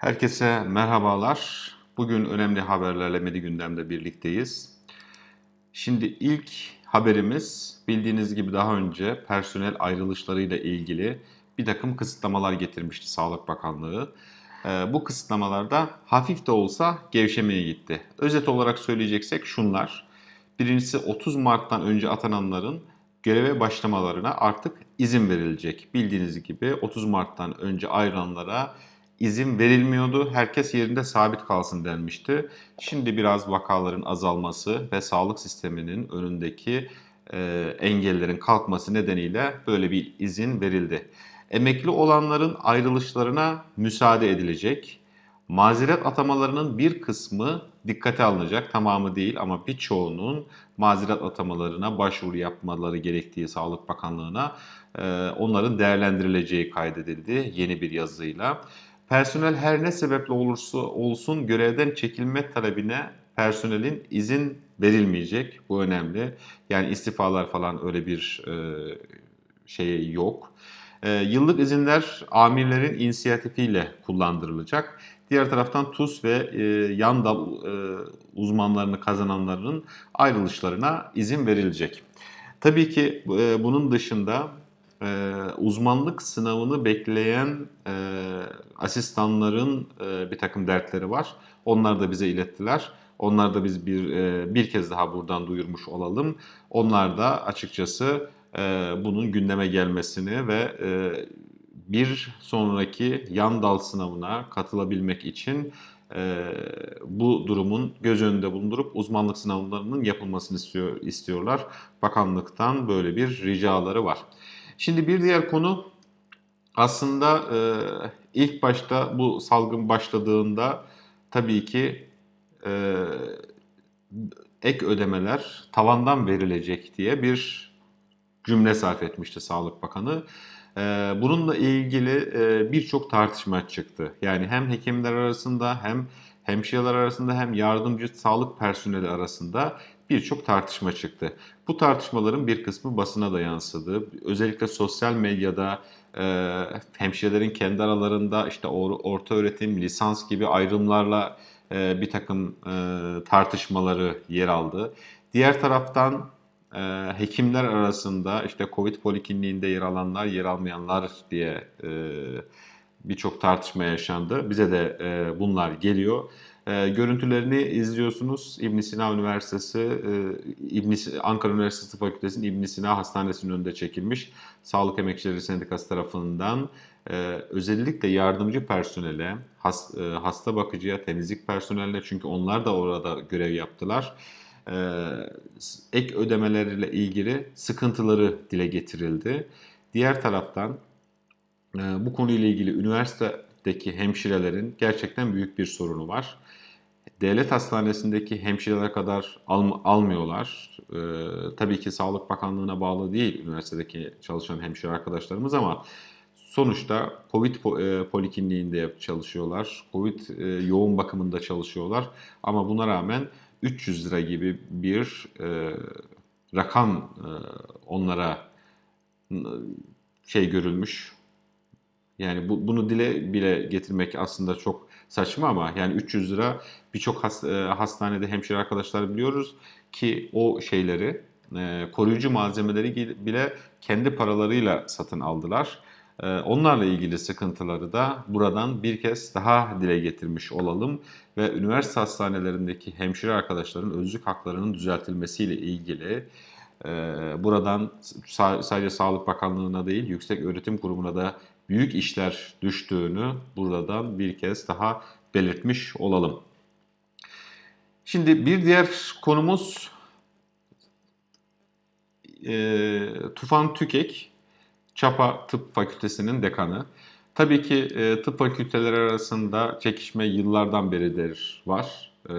Herkese merhabalar. Bugün önemli haberlerle Medi Gündem'de birlikteyiz. Şimdi ilk haberimiz bildiğiniz gibi daha önce personel ayrılışlarıyla ilgili bir takım kısıtlamalar getirmişti Sağlık Bakanlığı. Ee, Bu kısıtlamalarda hafif de olsa gevşemeye gitti. Özet olarak söyleyeceksek şunlar. Birincisi 30 Mart'tan önce atananların göreve başlamalarına artık izin verilecek. Bildiğiniz gibi 30 Mart'tan önce ayrılanlara izin verilmiyordu. Herkes yerinde sabit kalsın denmişti. Şimdi biraz vakaların azalması ve sağlık sisteminin önündeki e, engellerin kalkması nedeniyle böyle bir izin verildi. Emekli olanların ayrılışlarına müsaade edilecek. Mazeret atamalarının bir kısmı dikkate alınacak. Tamamı değil ama birçoğunun mazeret atamalarına başvuru yapmaları gerektiği Sağlık Bakanlığı'na e, onların değerlendirileceği kaydedildi yeni bir yazıyla. Personel her ne sebeple olursa olsun görevden çekilme talebine personelin izin verilmeyecek. Bu önemli. Yani istifalar falan öyle bir e, şey yok. E, yıllık izinler amirlerin inisiyatifiyle kullandırılacak. Diğer taraftan TUS ve e, yan dal e, uzmanlarını kazananların ayrılışlarına izin verilecek. Tabii ki e, bunun dışında e, uzmanlık sınavını bekleyen e, asistanların e, bir takım dertleri var. Onlar da bize ilettiler. Onlar da biz bir e, bir kez daha buradan duyurmuş olalım. Onlar da açıkçası e, bunun gündeme gelmesini ve e, bir sonraki yan dal sınavına katılabilmek için e, bu durumun göz önünde bulundurup uzmanlık sınavlarının yapılmasını istiyor, istiyorlar. Bakanlıktan böyle bir ricaları var. Şimdi bir diğer konu aslında e, ilk başta bu salgın başladığında tabii ki e, ek ödemeler tavandan verilecek diye bir cümle sarf etmişti Sağlık Bakanı. E, bununla ilgili e, birçok tartışma çıktı. Yani hem hekimler arasında hem hemşireler arasında hem yardımcı sağlık personeli arasında birçok tartışma çıktı. Bu tartışmaların bir kısmı basına da yansıdı. Özellikle sosyal medyada e, hemşirelerin kendi aralarında işte or, orta öğretim, lisans gibi ayrımlarla e, bir takım e, tartışmaları yer aldı. Diğer taraftan e, hekimler arasında işte Covid polikliniğinde yer alanlar, yer almayanlar diye e, birçok tartışma yaşandı. Bize de e, bunlar geliyor. E, görüntülerini izliyorsunuz. İbn Sina Üniversitesi, e, İbn Ankara Üniversitesi Fakültesi'nin İbn Sina Hastanesi'nin önünde çekilmiş. Sağlık Emekçileri Sendikası tarafından e, özellikle yardımcı personele, has, e, hasta bakıcıya, temizlik personeline çünkü onlar da orada görev yaptılar. E, ek ödemeleriyle ilgili sıkıntıları dile getirildi. Diğer taraftan e, bu konuyla ilgili üniversitedeki hemşirelerin gerçekten büyük bir sorunu var. Devlet hastanesindeki hemşireler kadar al, almıyorlar. Ee, tabii ki Sağlık Bakanlığı'na bağlı değil üniversitedeki çalışan hemşire arkadaşlarımız ama sonuçta Covid e, polikliniğinde çalışıyorlar. Covid e, yoğun bakımında çalışıyorlar. Ama buna rağmen 300 lira gibi bir e, rakam e, onlara şey görülmüş. Yani bu, bunu dile bile getirmek aslında çok saçma ama yani 300 lira birçok has, e, hastanede hemşire arkadaşlar biliyoruz ki o şeyleri e, koruyucu malzemeleri bile kendi paralarıyla satın aldılar. E, onlarla ilgili sıkıntıları da buradan bir kez daha dile getirmiş olalım ve üniversite hastanelerindeki hemşire arkadaşların özlük haklarının düzeltilmesiyle ilgili e, buradan sa- sadece Sağlık Bakanlığı'na değil Yüksek Öğretim Kurumu'na da büyük işler düştüğünü buradan bir kez daha belirtmiş olalım. Şimdi bir diğer konumuz e, Tufan Tükek, Çapa Tıp Fakültesi'nin dekanı. Tabii ki e, tıp fakülteleri arasında çekişme yıllardan beridir var. E,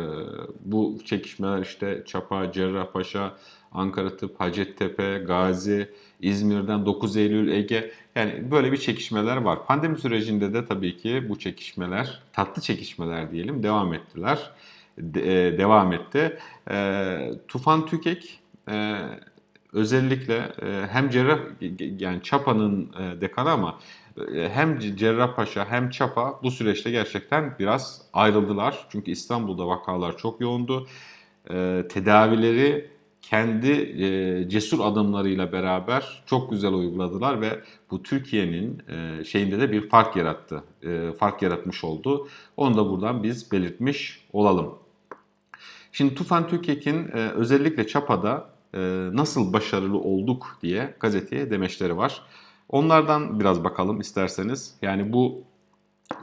bu çekişmeler işte Çapa, Cerrahpaşa, Ankara Tıp, Hacettepe, Gazi, İzmir'den 9 Eylül, Ege yani böyle bir çekişmeler var. Pandemi sürecinde de tabii ki bu çekişmeler, tatlı çekişmeler diyelim devam ettiler. De, e, devam etti. E, Tufan Tükek e, özellikle e, hem cerrah yani Çapa'nın e, dekanı ama hem Cerrahpaşa hem Çapa bu süreçte gerçekten biraz ayrıldılar. Çünkü İstanbul'da vakalar çok yoğundu. E, tedavileri kendi e, cesur adımlarıyla beraber çok güzel uyguladılar ve bu Türkiye'nin e, şeyinde de bir fark yarattı. E, fark yaratmış oldu. Onu da buradan biz belirtmiş olalım. Şimdi Tufan Tükek'in e, özellikle Çapa'da nasıl başarılı olduk diye gazeteye demeçleri var. Onlardan biraz bakalım isterseniz. Yani bu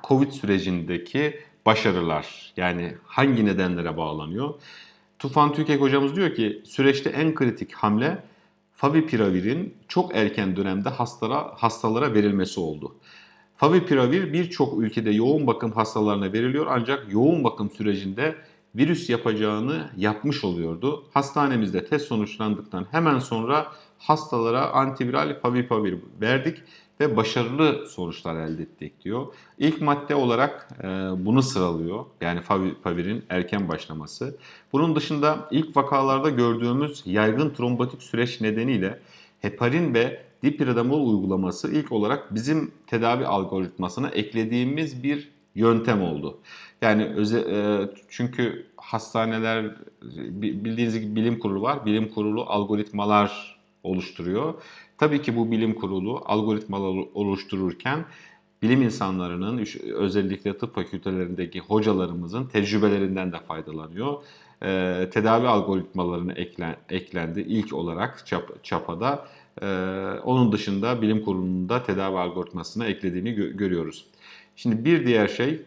Covid sürecindeki başarılar yani hangi nedenlere bağlanıyor? Tufan Tükek hocamız diyor ki süreçte en kritik hamle Favipiravir'in çok erken dönemde hastalara, hastalara verilmesi oldu. Favipiravir birçok ülkede yoğun bakım hastalarına veriliyor ancak yoğun bakım sürecinde virüs yapacağını yapmış oluyordu. Hastanemizde test sonuçlandıktan hemen sonra hastalara antiviral favipiravir verdik ve başarılı sonuçlar elde ettik diyor. İlk madde olarak e, bunu sıralıyor. Yani favipiravin erken başlaması. Bunun dışında ilk vakalarda gördüğümüz yaygın trombotik süreç nedeniyle heparin ve dipiridamol uygulaması ilk olarak bizim tedavi algoritmasına eklediğimiz bir yöntem oldu. Yani öze, e, çünkü hastaneler bildiğiniz gibi bilim kurulu var. Bilim kurulu algoritmalar oluşturuyor. Tabii ki bu bilim kurulu algoritmalar oluştururken bilim insanlarının özellikle tıp fakültelerindeki hocalarımızın tecrübelerinden de faydalanıyor. Ee, tedavi algoritmalarını eklen, eklendi ilk olarak çap, çapada. Ee, onun dışında bilim kurulunun da tedavi algoritmasına eklediğini gö- görüyoruz. Şimdi bir diğer şey,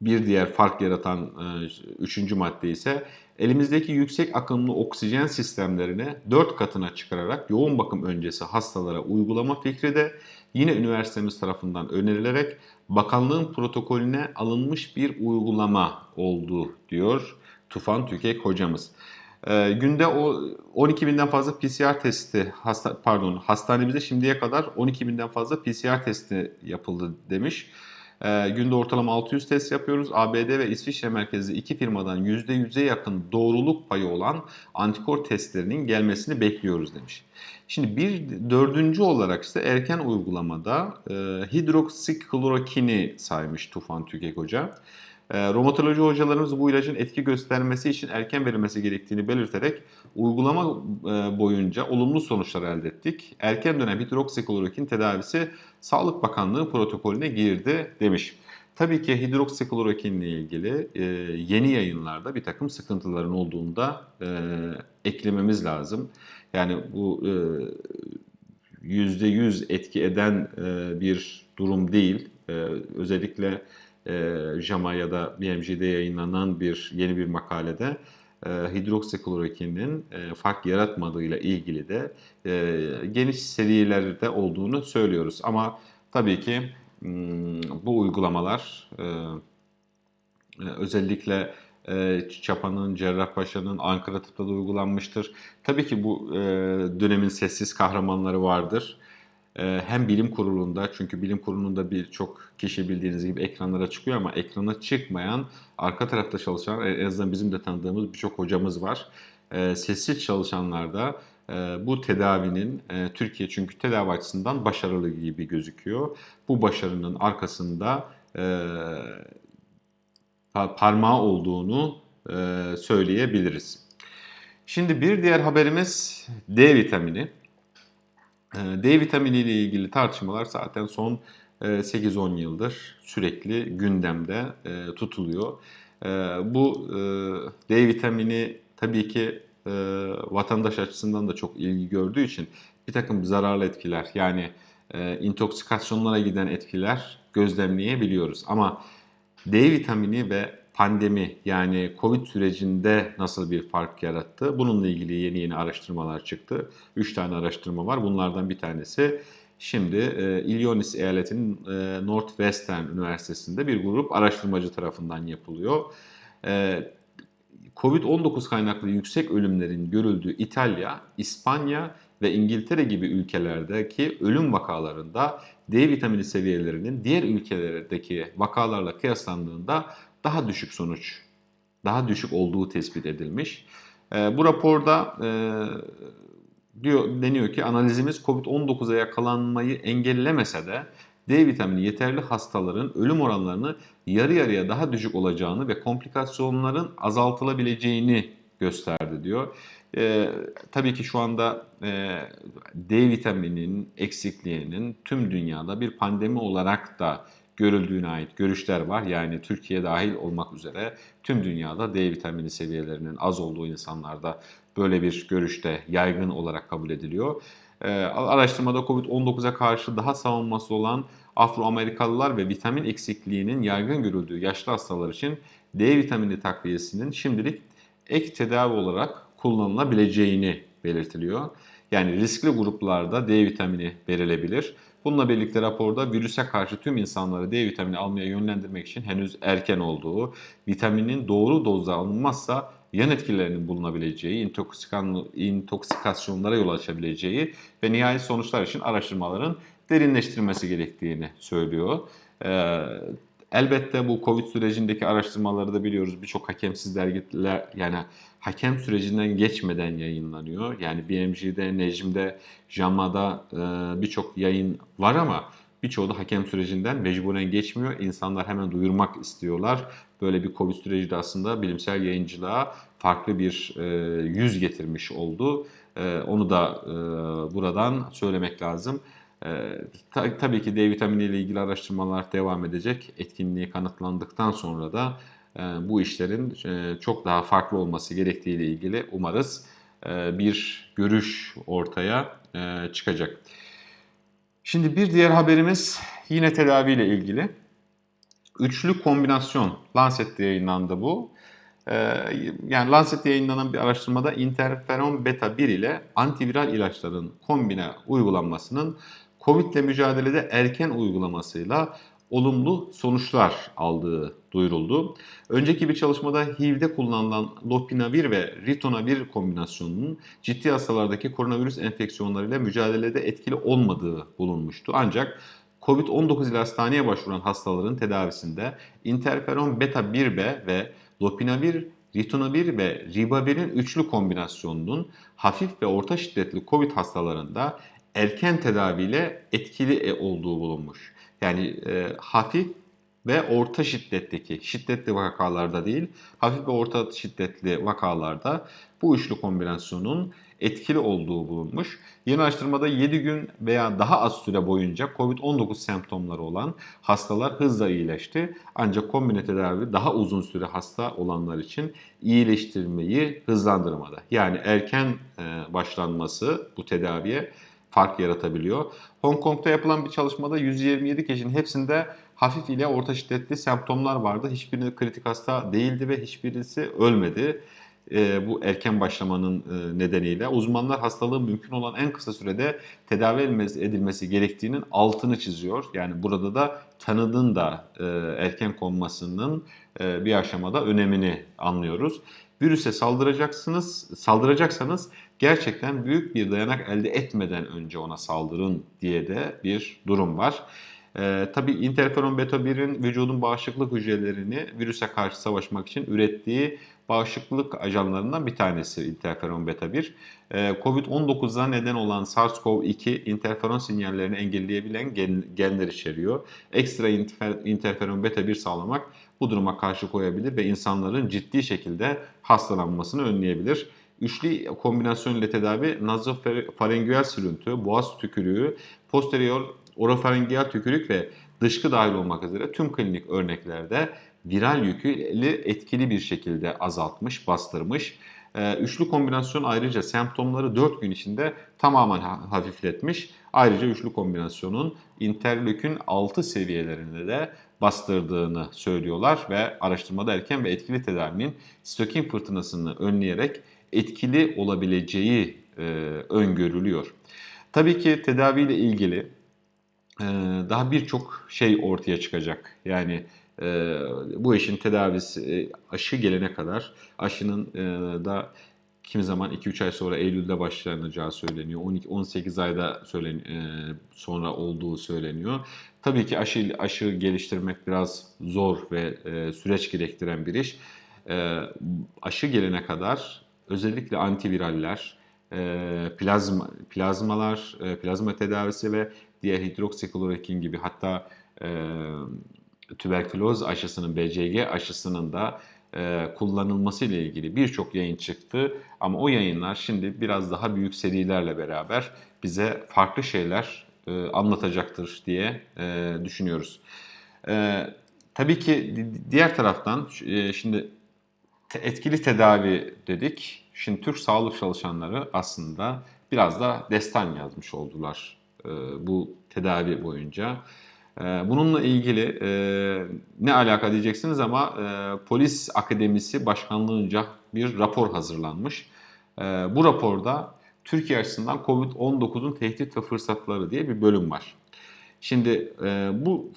bir diğer fark yaratan e, üçüncü madde ise elimizdeki yüksek akımlı oksijen sistemlerini 4 katına çıkararak yoğun bakım öncesi hastalara uygulama fikri de yine üniversitemiz tarafından önerilerek bakanlığın protokolüne alınmış bir uygulama oldu diyor Tufan Tükek hocamız. E, günde o 12 binden fazla PCR testi hasta, pardon hastanemizde şimdiye kadar 12 binden fazla PCR testi yapıldı demiş. E, günde ortalama 600 test yapıyoruz. ABD ve İsviçre merkezli iki firmadan %100'e yakın doğruluk payı olan antikor testlerinin gelmesini bekliyoruz demiş. Şimdi bir dördüncü olarak işte erken uygulamada e, hidroksiklorokini saymış Tufan Tükek Hoca. E, romatoloji hocalarımız bu ilacın etki göstermesi için erken verilmesi gerektiğini belirterek uygulama e, boyunca olumlu sonuçlar elde ettik. Erken dönem hidroksiklorokin tedavisi Sağlık Bakanlığı protokolüne girdi demiş. Tabii ki hidroksiklorokin ile ilgili e, yeni yayınlarda bir takım sıkıntıların olduğunu da e, eklememiz lazım. Yani bu e, %100 etki eden e, bir durum değil. E, özellikle e, JAMA ya da BMJ'de yayınlanan bir yeni bir makalede e, hidroksiklorokinin e, fark yaratmadığıyla ilgili de e, geniş serilerde olduğunu söylüyoruz. Ama tabii ki hmm, bu uygulamalar e, e, özellikle e, Çapa'nın, Cerrahpaşa'nın, Ankara Tıp'ta da uygulanmıştır. Tabii ki bu dönemin sessiz kahramanları vardır. Ee, hem bilim kurulunda çünkü bilim kurulunda birçok kişi bildiğiniz gibi ekranlara çıkıyor ama ekrana çıkmayan arka tarafta çalışan en azından bizim de tanıdığımız birçok hocamız var. Ee, sessiz çalışanlarda e, bu tedavinin e, Türkiye çünkü tedavi açısından başarılı gibi gözüküyor. Bu başarının arkasında e, parmağı olduğunu söyleyebiliriz. Şimdi bir diğer haberimiz D vitamini. Ee, D vitamini ile ilgili tartışmalar zaten son 8-10 e, yıldır sürekli gündemde e, tutuluyor. E, bu D vitamini tabii ki vatandaş açısından da çok ilgi gördüğü için bir takım zararlı etkiler yani intoksikasyonlara giden etkiler gözlemleyebiliyoruz. Ama D vitamini ve pandemi yani Covid sürecinde nasıl bir fark yarattı? Bununla ilgili yeni yeni araştırmalar çıktı. Üç tane araştırma var. Bunlardan bir tanesi şimdi e, Illinois eyaletinin e, Northwestern Üniversitesi'nde bir grup araştırmacı tarafından yapılıyor. E, Covid-19 kaynaklı yüksek ölümlerin görüldüğü İtalya, İspanya ve İngiltere gibi ülkelerdeki ölüm vakalarında D vitamini seviyelerinin diğer ülkelerdeki vakalarla kıyaslandığında daha düşük sonuç, daha düşük olduğu tespit edilmiş. E, bu raporda e, diyor deniyor ki analizimiz COVID-19'a yakalanmayı engellemese de D vitamini yeterli hastaların ölüm oranlarını yarı yarıya daha düşük olacağını ve komplikasyonların azaltılabileceğini gösterdi diyor. Ee, tabii ki şu anda e, D vitamininin eksikliğinin tüm dünyada bir pandemi olarak da görüldüğüne ait görüşler var. Yani Türkiye dahil olmak üzere tüm dünyada D vitamini seviyelerinin az olduğu insanlarda böyle bir görüşte yaygın olarak kabul ediliyor. Ee, araştırmada COVID-19'a karşı daha savunması olan Afro-Amerikalılar ve vitamin eksikliğinin yaygın görüldüğü yaşlı hastalar için D vitamini takviyesinin şimdilik ek tedavi olarak kullanılabileceğini belirtiliyor. Yani riskli gruplarda D vitamini verilebilir. Bununla birlikte raporda virüse karşı tüm insanları D vitamini almaya yönlendirmek için henüz erken olduğu, vitaminin doğru dozda alınmazsa yan etkilerinin bulunabileceği, intoksikasyonlara yol açabileceği ve nihai sonuçlar için araştırmaların derinleştirilmesi gerektiğini söylüyor. Ee, elbette bu Covid sürecindeki araştırmaları da biliyoruz. Birçok hakemsiz dergiler yani hakem sürecinden geçmeden yayınlanıyor. Yani BMG'de, Necm'de, JAMA'da e, birçok yayın var ama birçoğu da hakem sürecinden mecburen geçmiyor. İnsanlar hemen duyurmak istiyorlar. Böyle bir Covid süreci de aslında bilimsel yayıncılığa farklı bir e, yüz getirmiş oldu. E, onu da buradan söylemek lazım. Ee, ta, tabii ki D vitamini ile ilgili araştırmalar devam edecek. Etkinliği kanıtlandıktan sonra da e, bu işlerin e, çok daha farklı olması gerektiği ile ilgili umarız e, bir görüş ortaya e, çıkacak. Şimdi bir diğer haberimiz yine tedavi ile ilgili. Üçlü kombinasyon Lancet'te yayınlandı bu. E, yani Lancet'te yayınlanan bir araştırmada interferon beta 1 ile antiviral ilaçların kombine uygulanmasının Covid ile mücadelede erken uygulamasıyla olumlu sonuçlar aldığı duyuruldu. Önceki bir çalışmada HIV'de kullanılan lopinavir ve ritonavir kombinasyonunun ciddi hastalardaki koronavirüs enfeksiyonlarıyla mücadelede etkili olmadığı bulunmuştu. Ancak COVID-19 ile hastaneye başvuran hastaların tedavisinde interferon beta 1B ve lopinavir, ritonavir ve ribavirin üçlü kombinasyonunun hafif ve orta şiddetli COVID hastalarında erken tedaviyle etkili e, olduğu bulunmuş. Yani e, hafif ve orta şiddetteki, şiddetli vakalarda değil, hafif ve orta şiddetli vakalarda bu üçlü kombinasyonun etkili olduğu bulunmuş. Yeni araştırmada 7 gün veya daha az süre boyunca COVID-19 semptomları olan hastalar hızla iyileşti. Ancak kombine tedavi daha uzun süre hasta olanlar için iyileştirmeyi hızlandırmadı. Yani erken e, başlanması bu tedaviye fark yaratabiliyor. Hong Kong'da yapılan bir çalışmada 127 kişinin hepsinde hafif ile orta şiddetli semptomlar vardı. Hiçbiri kritik hasta değildi ve hiçbirisi ölmedi. E, bu erken başlamanın e, nedeniyle uzmanlar hastalığın mümkün olan en kısa sürede tedavi edilmesi gerektiğinin altını çiziyor. Yani burada da tanıdığın da e, erken konmasının e, bir aşamada önemini anlıyoruz. Virüse saldıracaksınız, saldıracaksanız gerçekten büyük bir dayanak elde etmeden önce ona saldırın diye de bir durum var. Ee, tabii interferon beta 1'in vücudun bağışıklık hücrelerini virüse karşı savaşmak için ürettiği bağışıklık ajanlarından bir tanesi interferon beta 1. Ee, Covid-19'a neden olan SARS-CoV-2 interferon sinyallerini engelleyebilen gen, genler içeriyor. Ekstra interfer, interferon beta 1 sağlamak bu duruma karşı koyabilir ve insanların ciddi şekilde hastalanmasını önleyebilir. Üçlü kombinasyon ile tedavi nazofarengeal sürüntü, boğaz tükürüğü, posterior orofarengeal tükürük ve dışkı dahil olmak üzere tüm klinik örneklerde viral yükü etkili bir şekilde azaltmış, bastırmış. Ee, üçlü kombinasyon ayrıca semptomları 4 gün içinde tamamen hafifletmiş. Ayrıca üçlü kombinasyonun interleukin 6 seviyelerinde de bastırdığını söylüyorlar ve araştırmada erken ve etkili tedavinin sitokin fırtınasını önleyerek etkili olabileceği e, öngörülüyor. Tabii ki tedaviyle ilgili e, daha birçok şey ortaya çıkacak. Yani e, bu işin tedavisi e, aşı gelene kadar aşının e, da kimi zaman 2-3 ay sonra Eylül'de başlanacağı söyleniyor. 12-18 ayda söylen, e, sonra olduğu söyleniyor. Tabii ki aşı aşı geliştirmek biraz zor ve e, süreç gerektiren bir iş. E, aşı gelene kadar özellikle antiviraller plazma plazmalar, plazma tedavisi ve diğer hidroksiklorokin gibi hatta tüberküloz aşısının BCG aşısının da kullanılması ile ilgili birçok yayın çıktı. Ama o yayınlar şimdi biraz daha büyük serilerle beraber bize farklı şeyler e, anlatacaktır diye e, düşünüyoruz. E, tabii ki di- diğer taraftan e, şimdi etkili tedavi dedik. Şimdi Türk sağlık çalışanları aslında biraz da destan yazmış oldular e, bu tedavi boyunca. E, bununla ilgili e, ne alaka diyeceksiniz ama e, Polis Akademisi Başkanlığınca bir rapor hazırlanmış. E, bu raporda Türkiye açısından COVID-19'un tehdit ve fırsatları diye bir bölüm var. Şimdi e, bu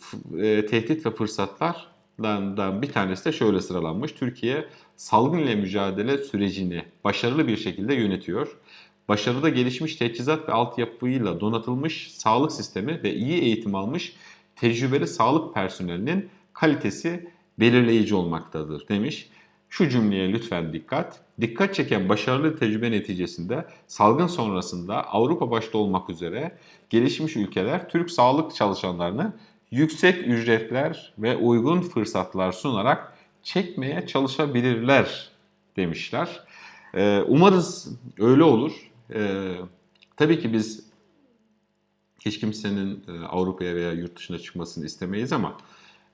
tehdit ve fırsatlardan bir tanesi de şöyle sıralanmış. Türkiye salgın ile mücadele sürecini başarılı bir şekilde yönetiyor. Başarıda gelişmiş teçhizat ve altyapıyla donatılmış sağlık sistemi ve iyi eğitim almış tecrübeli sağlık personelinin kalitesi belirleyici olmaktadır demiş. Şu cümleye lütfen dikkat. Dikkat çeken başarılı tecrübe neticesinde salgın sonrasında Avrupa başta olmak üzere gelişmiş ülkeler Türk sağlık çalışanlarını yüksek ücretler ve uygun fırsatlar sunarak çekmeye çalışabilirler demişler. Ee, umarız öyle olur. Ee, tabii ki biz hiç kimsenin e, Avrupa'ya veya yurt dışına çıkmasını istemeyiz ama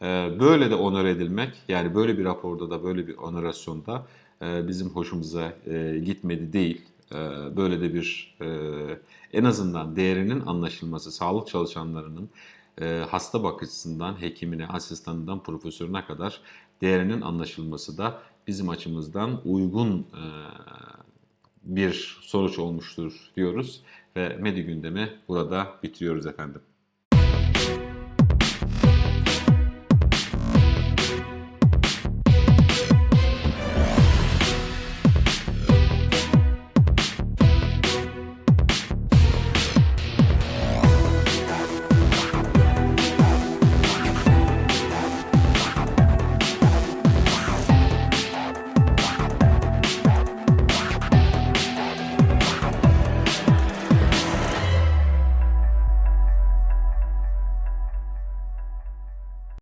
e, böyle de onur edilmek yani böyle bir raporda da böyle bir onorasyonda e, bizim hoşumuza gitmedi değil. Böyle de bir en azından değerinin anlaşılması, sağlık çalışanlarının hasta bakıcısından hekimine, asistanından profesörüne kadar değerinin anlaşılması da bizim açımızdan uygun bir sonuç olmuştur diyoruz ve Medi gündemi burada bitiriyoruz efendim.